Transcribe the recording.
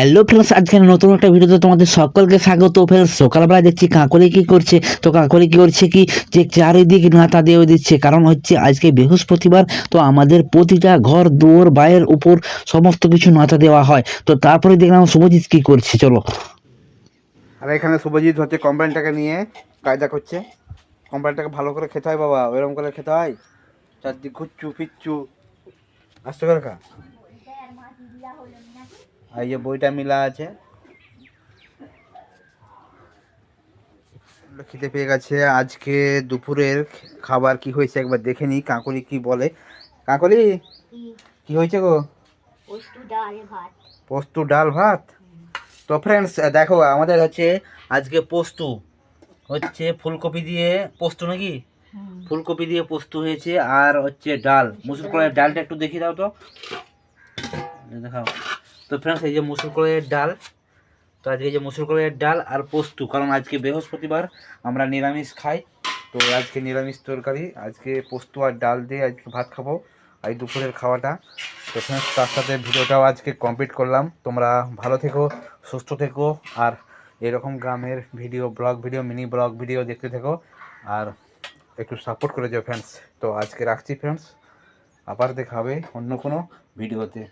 Hello friends আজকে নতুন একটা ভিডিওতে তোমাদের সকলকে স্বাগত। ফ্রেন্ডস সকালবেলা দেখছি কাকলি কি করছে। তো কাকলি কি করছে কি? যে চারিদিক নাতা দিয়ে দিচ্ছে। কারণ হচ্ছে আজকে বৃহস্পতিবার, তো আমাদের প্রতিটা ঘর, দুয়ার বাইরের উপর সমস্ত কিছু নাতা দেওয়া হয়। তো তারপরে দেখলাম শুভজিৎ কি করছে, চলো। আর এখানে শুভজিৎ হচ্ছে কমপ্লেনটাকে নিয়ে কায়দা করছে। কমপ্লেনটাকে ভালো করে খেতে হয় বাবা, ওইরকম করে খেতে হয়। চারদিক ঘুচ্ছু ফিচ্ছু আসতে করে খা। এই যে বইটা মিলা আছে। খিদে পেয়ে গেছে। আজকে দুপুরের খাবার কি হয়েছে একবার দেখে নি কাকলি কি বলে? কাকলি কি হয়েছে গো? পোস্তু ডাল ভাত। তো ফ্রেন্ডস দেখো আমাদের হচ্ছে আজকে পোস্ত। হচ্ছে ফুলকপি দিয়ে পোস্ত নাকি? ফুলকপি দিয়ে পোস্ত হয়েছে আর হচ্ছে ডাল। মুসুর কলাইয়ের ডালটা একটু দেখিয়ে দাও তো। দেখাও তো ফ্রেন্ডস এই যে মুসুর কলাইয়ের ডাল, তো আজকে যে মুসুর কলাইয়ের ডাল আর পোস্ত, কারণ আজকে বৃহস্পতিবার আমরা নিরামিষ খাই। তো আজকে নিরামিষ তরকারি, আজকে পোস্ত আর ডাল দিয়ে আজকে ভাত খাব এই দুপুরের খাওয়াটা। তো ফ্রেন্ডস তার সাথে ভিডিওটাও আজকে কমপ্লিট করলাম। তোমরা ভালো থেকো, সুস্থ থেকো, আর এরকম গ্রামের video, blog video, mini blog video দেখতে থেকো, আর একটু সাপোর্ট করে যাও ফ্রেন্ডস তো আজকে রাখছি ফ্রেন্ডস আবার দেখা হবে অন্য কোনো ভিডিওতে।